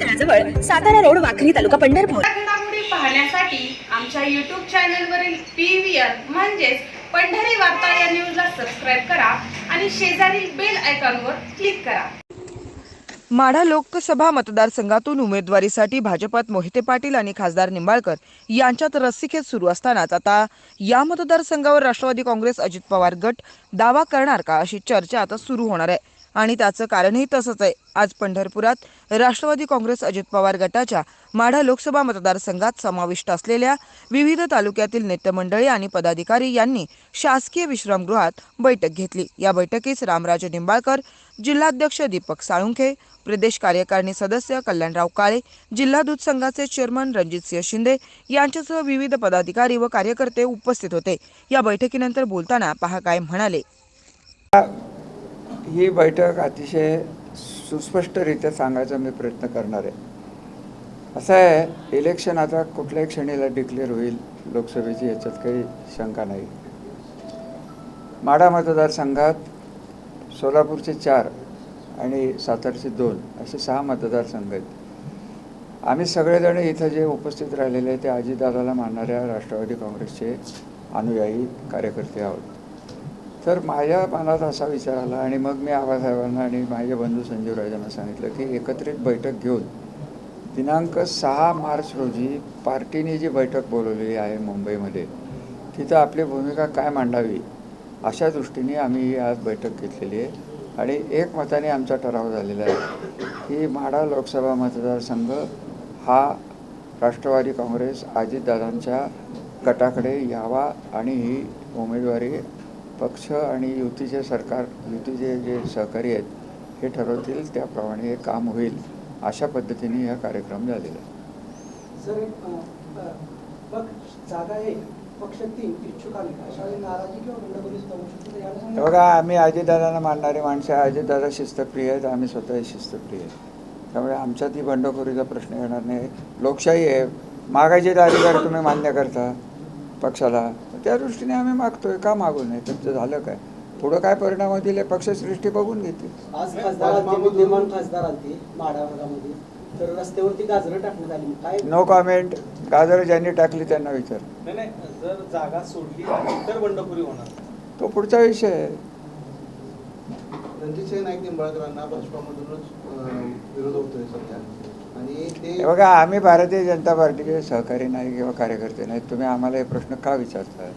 तळाजवळ Satara road Wakhari taluka Pandharpur. पाहण्यासाठी आमच्या YouTube चॅनलवरील पी व्ही आर म्हणजेच पंढरी वार्ता या न्यूजला सबस्क्राईब करा आणि शेजारील बेल आयकॉनवर क्लिक करा. माढा लोकसभा मतदारसंघातून उमेदवारीसाठी भाजपात मोहिते पाटील आणि खासदार निंबाळकर यांच्यात रस्सीखेच सुरू असतानाच आता या मतदारसंघावर राष्ट्रवादी काँग्रेस अजित पवार गट दावा करणार का अशी चर्चा आता सुरू होणार आहे. आणि त्याचं कारणही तसंच आहे. आज पंढरपुरात राष्ट्रवादी काँग्रेस अजित पवार गटाच्या माढा लोकसभा मतदारसंघात समाविष्ट असलेल्या विविध तालुक्यातील नेतेमंडळी आणि पदाधिकारी यांनी शासकीय विश्रामगृहात बैठक घेतली. या बैठकीस रामराजे निंबाळकर जिल्हाध्यक्ष दीपक साळुंखे प्रदेश कार्यकारिणी सदस्य कल्याणराव काळे जिल्हा दूध संघाचे चेअरमन रणजितसिंह शिंदे यांच्यासह विविध पदाधिकारी व कार्यकर्ते उपस्थित होते. या बैठकीनंतर बोलताना पहा काय म्हणाले. ही बैठक अतिशय सुस्पष्टरित्या सांगायचा मी प्रयत्न करणार आहे. असं आहे इलेक्शन आता कुठल्याही क्षणीला डिक्लेअर होईल लोकसभेची याच्यात काही शंका नाही. माढा मतदारसंघात सोलापूरचे चार आणि सातारचे दोन असे सहा मतदारसंघ आहेत. आम्ही सगळेजण इथं जे उपस्थित राहिलेले आहे ते अजितदादाला मानणाऱ्या राष्ट्रवादी काँग्रेसचे अनुयायी कार्यकर्ते आहोत. तर माझ्या मनात असा विचार आला आणि मग मी आबासाहेबांना आणि माझे बंधू संजीव राजांना सांगितलं की एकत्रित बैठक घेऊन दिनांक सहा मार्च रोजी पार्टीने जी बैठक बोलवलेली आहे मुंबईमध्ये तिथं आपली भूमिका काय मांडावी अशा दृष्टीने आम्ही ही आज बैठक घेतलेली आहे. आणि एक मताने आमचा ठराव झालेला आहे की माढा लोकसभा मतदारसंघ हा राष्ट्रवादी काँग्रेस अजितदादांच्या गटाकडे यावा आणि ही उमेदवारी पक्ष आणि युतीचे सरकार युतीचे जे सहकारी आहेत हे ठरवतील त्याप्रमाणे हे काम होईल अशा पद्धतीने हा कार्यक्रम झालेला आहे. सर जागा पक्ष. बघा आम्ही अजितदादांना मानणारी माणसं अजितदादा शिस्तप्रिय आहेत आम्ही स्वतः शिस्तप्रिय आहेत. त्यामुळे आमच्यात ही बंडखोरीचा प्रश्न येणार नाही. लोकशाही आहे. मागायचे तर अधिकार तुम्ही मान्य करता पक्षाला. त्या दृष्टीने आम्ही मागतोय का मागू नये? त्यांचं झालं काय? पुढं काय परिणाम होतील हे पक्षसृष्टी बघून घेतील. आज खासदार आलते विद्यमान खासदार आलते माढा भागामध्ये तर रस्त्यावरती गाजरं टाकण्यात आली. काय? नो कॉमेंट गाजर ज्यांनी टाकली त्यांना विचार. नाही नाही जर जागा सोडली तर बंडखोरी होणार. तो पुढचा विषय आहे. रणजितसिंह नाईक निंबाळकरांना भाजपामधूनच अं, विरोध होतोय सध्या. बघा आम्ही भारतीय जनता पार्टीचे सहकारी नाही किंवा कार्यकर्ते नाहीत. तुम्ही आम्हाला हे प्रश्न का विचारता?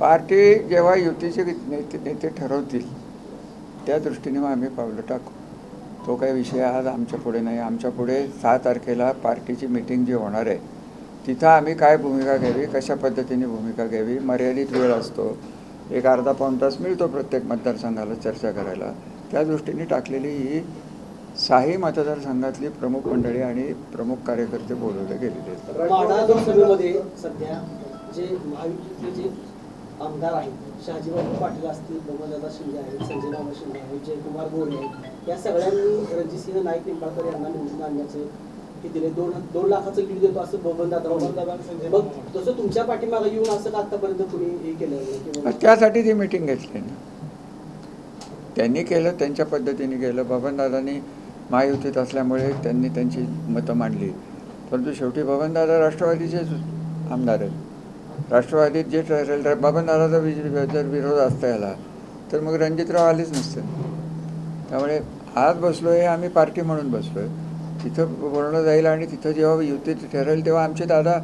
पार्टी जेव्हा युतीचे नेते नेते ठरवतील त्या दृष्टीने मग आम्ही पावलं टाकू. तो काही विषय आज आमच्या पुढे नाही. आमच्या पुढे सहा तारखेला पार्टीची मिटिंग जी होणार आहे तिथं आम्ही काय भूमिका घ्यावी कशा पद्धतीने भूमिका घ्यावी मर्यादित वेळ असतो. एक अर्धा पाऊण तास मिळतो प्रत्येक मतदारसंघाला चर्चा करायला. त्या दृष्टीने टाकलेली ही साही मतदारसंघातली प्रमुख मंडळी आणि प्रमुख कार्यकर्ते बोलवले गेलेले आहेत. सध्या जे महायुतीतले जे आमदार आहेत शहाजीबाबू पाटील असतील बबनदादा शिंदे आहेत संजय बाबा शिंदे आहेत जयकुमार गोरे आहेत या सगळ्यांनी रणजितसिंह नाईक निंबाळकर यांना निवडून आणण्याचं हे दिले. दोन दोन लाखाचं लीड देतो असं बबनदादा. मग तसं तुमच्या पाठीमागे येऊन असं का आतापर्यंत कुणी हे केलं त्यासाठी ती मिटिंग घेतली ना. त्यांनी केलं त्यांच्या पद्धतीने केलं. बबनदादांनी महायुतीत असल्यामुळे त्यांनी त्यांची मतं मांडली. परंतु शेवटी बबनदादा राष्ट्रवादीचेच आमदार आहेत. राष्ट्रवादीत जे ठरेल तर बबनदादाचा विज जर विरोध असता याला तर मग रणजितराव आलेच नसते त्यामुळे आज बसलो आहे आम्ही पार्टी म्हणून बसलो आहे तिथं बोलणं जाईल आणि तिथं जेव्हा युतीत ठरेल तेव्हा आमचे दादा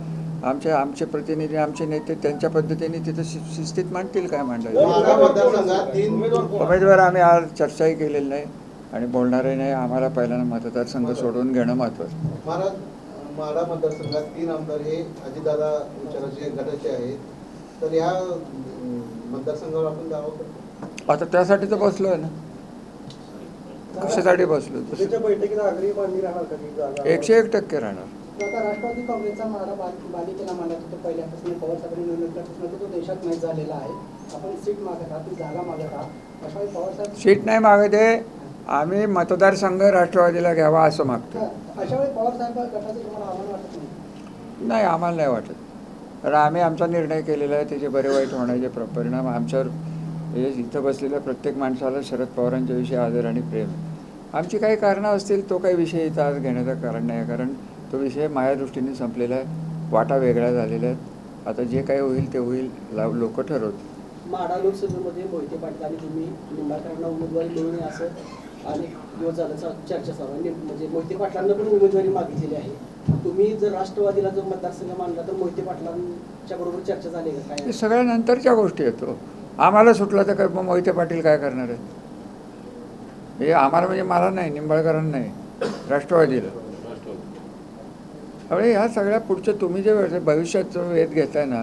आमचे आमचे प्रतिनिधी आमचे नेते त्यांच्या पद्धतीने तिथं शि शिस्तीत मांडतील काय मांडायचं? उमेदवार आम्ही आज चर्चाही केलेली नाही आणि बोलणारही नाही. आम्हाला पहिल्यांदा मतदारसंघ सोडून घेणं माढा माढा मतदारसंघात तीन आमदार हे अजितदादा विचाराचे गटाचे आहेत. तर या अं, मतदारसंघावर आपण दावा करतो. आता त्यासाठी तर बसलो आहे ना. कशासाठी बसलो? एकशे एक टक्के राहणार. आता राष्ट्रवादी काँग्रेसचा मारा बाल- बालिकेला मानत होतो पहिल्यापासून पवार साहेबांनी नंतरपासून तो देशात माहीत झालेला आहे. आपण सीट मागत आहात ती जागा मागत आहात. अशा पवार साहेब सीट नाही मागते आम्ही मतदारसंघ राष्ट्रवादीला घ्यावा असं मागतो. अशा वेळी पवार साहेब गटाचं तुम्हाला आव्हान वाटत नाही? नाही आम्हाला नाही वाटत. कारण आम्ही आमचा निर्णय केलेला आहे त्याचे बरे वाईट होण्याचे प्र- परिणाम आमच्यावर हे इथं बसलेल्या प्रत्येक माणसाला शरद पवारांच्या विषयी आदर आणि प्रेम. आहे. आमची काही कारणं असतील तो काही विषय इथं आज घेण्याचं कारण नाही आहे. कारण तो विषय माझ्या दृष्टीने संपलेला आहे. वाटा वेगळ्या झालेल्या आहेत. आता जे काही होईल ते होईल लोक ठरवतील. माडा लोकसभेमध्ये मोहिते पाटील आणि तुम्ही निंबाळकरांना उमेदवारी मिळू नये असं अनेक दिवस झालं चर्चा चालू आहे. म्हणजे मोहिते पाटलांना पण उमेदवारी मागितलेली आहे. तुम्ही जर राष्ट्रवादीला जर मतदारसंघ मानला तर मोहिते पाटलांच्या बरोबर चर्चा झाली का? हे काय सगळ्या नंतरच्या गोष्टी येतो आम्हाला सुटलं तर काय मग मोहिते पाटील काय करणार आहेत? हे आम्हाला म्हणजे मला नाही निंबाळकरांना नाही. राष्ट्रवादीला. त्यामुळे ह्या सगळ्या पुढच्या तुम्ही जे वेळ- भविष्यात जो वेध घेताय ना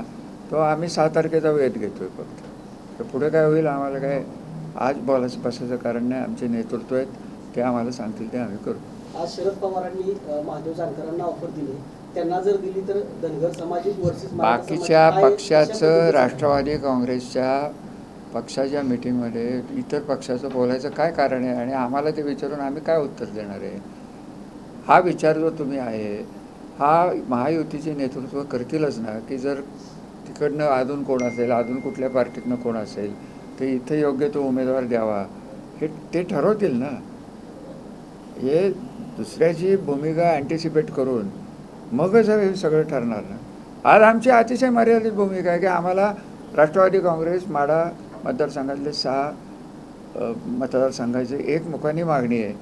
तो आम्ही सहा तारखेचा वेध घेतोय फक्त. तर पुढे काय होईल आम्हाला काय आज बोलायचं बसायचं कारण नाही आमचे नेतृत्व आहेत ते आम्हाला सांगतील ते आम्ही करू. आज शरद पवारांनी महादेव जानकरांना ऑफर दिली. त्यांना जर दिली तर धनगर समाज वर्सेस बाकीच्या पक्षाचं राष्ट्रवादी काँग्रेसच्या पक्षाच्या मिटिंगमध्ये इतर पक्षाचं बोलायचं काय कारण आहे? आणि आम्हाला ते विचारून आम्ही काय उत्तर देणार आहे? हा विचार जो तुम्ही आहे हा महायुतीचे नेतृत्व करतीलच ना की जर तिकडनं अजून कोण असेल अजून कुठल्या पार्टीतनं कोण असेल तर इथं योग्य तो उमेदवार द्यावा हे ते ठरवतील ना. हे दुसऱ्याची भूमिका अँटिसिपेट करून मगच हे सगळं ठरणार ना. आज आमची अतिशय मर्यादित भूमिका आहे की आम्हाला राष्ट्रवादी काँग्रेस माडा मतदारसंघातले सहा मतदारसंघाची एक मुखानी मागणी आहे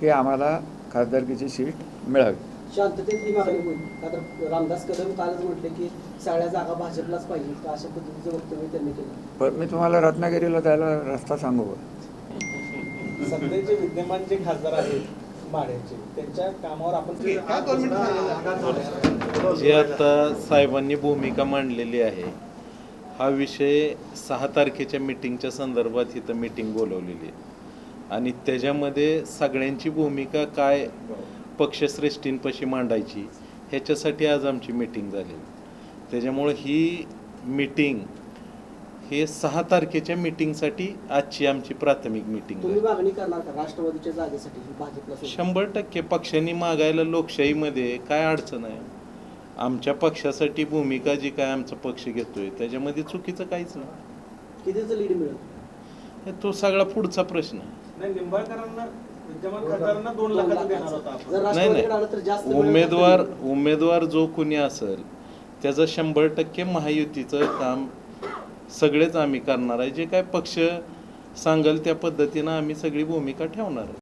की आम्हाला खासदारकीची सीट मिळावी. शांततेत ही मागणी होईल का तर रामदास कदम कालच म्हटले की सगळ्या जागा भाजपलाच पाहिजे का अशा पद्धतीचं वक्तव्य त्यांनी केलं. पण मी तुम्हाला रत्नागिरीला जायला रस्ता सांगू का? सध्याचे विद्यमान जे खासदार आहेत माड्याचे त्यांच्या कामावर आपण जे आता साहेबांनी भूमिका मांडलेली आहे हा विषय सहा तारखेच्या मिटिंगच्या संदर्भात इथं मिटिंग बोलवलेली आहे. आणि त्याच्यामध्ये सगळ्यांची भूमिका काय पक्षश्रेष्ठींपाशी मांडायची ह्याच्यासाठी आज आमची मिटिंग झाली त्याच्यामुळं ही मिटिंग हे सहा तारखेच्या मिटिंगसाठी आजची आमची प्राथमिक मिटिंग तुम्ही आहे मागणी करणार का? राष्ट्रवादीच्या जागेसाठी भाजपला सोडून? शंभर टक्के पक्षांनी मागायला लोकशाहीमध्ये काय अडचण आहे? आमच्या पक्षासाठी भूमिका जी काय आमचा पक्ष घेतोय त्याच्यामध्ये चुकीचं काहीच नाही. कितीचं लीड मिळेल? हे तो सगळा पुढचा प्रश्न आहे. नाही नाही. उमेदवार? उमेदवार जो कोणी असेल त्याचं शंभर टक्के महायुतीचं काम सगळेच आम्ही करणार आहे. जे काय पक्ष सांगल त्या पद्धतीनं आम्ही सगळी भूमिका ठेवणार आहे.